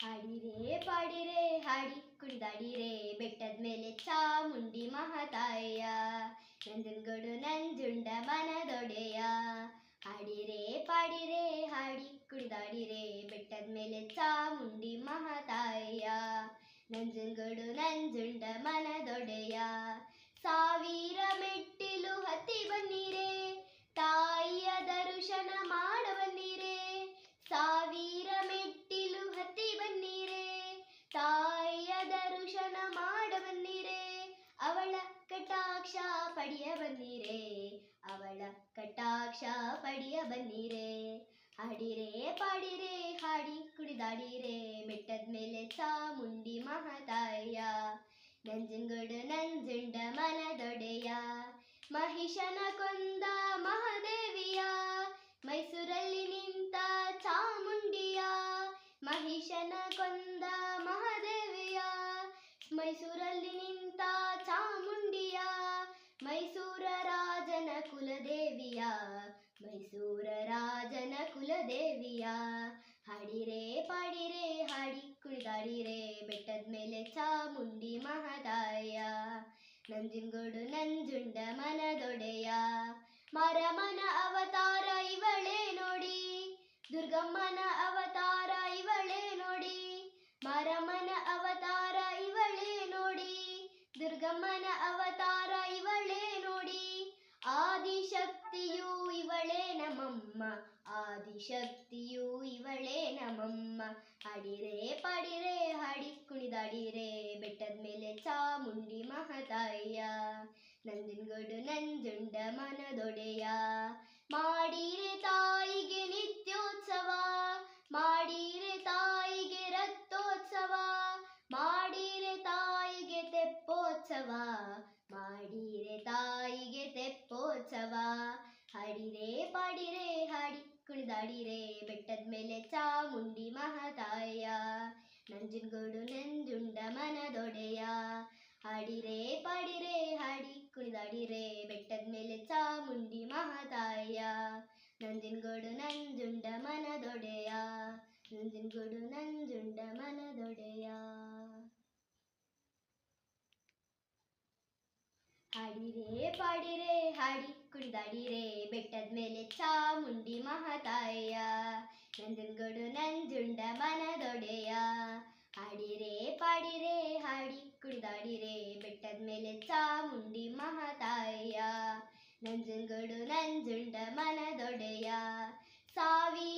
ಹಾಡಿರೆ ಪಾಡಿರೆ ಹಾಡಿ ಕುಣಿದಾಡಿರೆ ಬೆಟ್ಟದ ಮೇಲೆ ಚಾಮುಂಡಿ ಮಹಾತಾಯ ನಂಜನಗೂಡು ನಂಜುಂಡ ಮನದೊಡೆಯ ಪಡೆಯ ಬನ್ನಿರೆ, ಅವಳ ಕಟಾಕ್ಷ ಪಡೆಯ ಬನ್ನಿರೆ. ಹಾಡಿರೆ, ಪಾಡಿರೆ, ಹಾಡಿ ಕುಣಿದಾಡಿರೆ, ಬೆಟ್ಟದ ಮೇಲೆ ಚಾಮುಂಡಿ ಮಹಾತಾಯ. ನಂಜನಗೂಡು, ನಂಜುಂಡ ಮನದೊಡೆಯ ಮಹಿಷನ ಕೊಂದ ಮಹಾದೇವಿಯ. ಮೈಸೂರಲ್ಲಿ ನಿಂತ ಚಾಮುಂಡಿಯ ಮಹಿಷನ ಕೊಂದ ಮಹಾದೇವಿಯ. ಮೈಸೂರಲ್ಲಿ ನಿಂತ ಚಾಮುಂಡಿಯ ಮೈಸೂರ ರಾಜನ ಕುಲದೇವಿಯ, ಮೈಸೂರ ರಾಜನ ಕುಲದೇವಿಯ. ಹಾಡಿರೆ ಪಾಡಿರೆ, ಹಾಡಿ ಕುಣಿದಾಡಿರೆ, ಬೆಟ್ಟದ ಮೇಲೆ ಚಾಮುಂಡಿ ಮಹದಾಯ. ನಂಜಿಂಗೋಡು ನಂಜುಂಡ ಮನದೊಡೆಯ. ಮರಮನ ಅವತಾರ ಇವಳೇ ನೋಡಿ, ದುರ್ಗಮ್ಮನ ಅವತಾರ ಇವಳೇ ನೋಡಿ ಮರಮನ ಅವತಾರ ಇವಳೇ ನೋಡಿ, ದುರ್ಗಮ್ಮನ ಅವತಾರ ನಮಮ್ಮ ಆದಿಶಕ್ತಿಯು ಇವಳೇ ನಮಮ್ಮ ಹಾಡಿರೆ ಪಾಡಿರೆ ಹಾಡಿ ಕುಣಿದಾಡಿರೆ ಬೆಟ್ಟದ ಮೇಲೆ ಚಾಮುಂಡಿ ಮಹತಾಯ ನಂಜನಗೂಡು ನಂಜುಂಡ ಮನದೊಡೆಯ ಮಾಡಿರೆ ತಾಯಿಗೆ ನಿತ್ಯೋತ್ಸವ ಮಾಡಿರೆ ತಾಯಿಗೆ ರಥೋತ್ಸವ ಮಾಡಿರೆ ತಾಯಿಗೆ ತೆಪ್ಪೋತ್ಸವ ಮಾಡಿರೆ ತಾಯಿಗೆ ತೆಪ್ಪೋತ್ಸವ ಹಾಡಿರೆ ಪಾಡಿರೆ ಹಾಡಿ ಕುಣಿದಾಡಿರೆ ಬೆಟ್ಟದ ಮೇಲೆ ಚಾಮುಂಡಿ ಮಹಾತಾಯ ನಂಜನಗೂಡು ನಂಜುಂಡ ಮನದೊಡೆಯ ಹಾಡಿರೆ ಪಾಡಿರೆ ಹಾಡಿ ಕುಣಿದಾಡಿರೆ ಬೆಟ್ಟದ ಮೇಲೆ ಚಾಮುಂಡಿ ಮಹಾತಾಯ ನಂಜನಗೂಡು ನಂಜುಂಡ ಮನದೊಡೆಯ ನಂಜನಗೂಡು ನಂಜುಂಡ ಮನದೊಡೆಯ ಹಾಡಿರೆ ಪಾಡಿರೆ ಹಾಡಿ ಕುಣಿದಾಡಿರೆ ಬೆಟ್ಟದ ಮೇಲೆ ಚಾಮುಂಡಿ ಮಹಾತಾಯ ನಂಜನಗೂಡು ನಂಜುಂಡ ಮನದೊಡೆಯ ಹಾಡಿರೆ ಪಾಡಿರೆ ಹಾಡಿ ಕುಣಿದಾಡಿರೆ ಬೆಟ್ಟದ ಮೇಲೆ ಚಾಮುಂಡಿ ಮಹಾತಾಯ ನಂಜನಗೂಡು ನಂಜುಂಡ ಮನದೊಡೆಯ ಸಾವಿರ ಮೆಟ್ಟ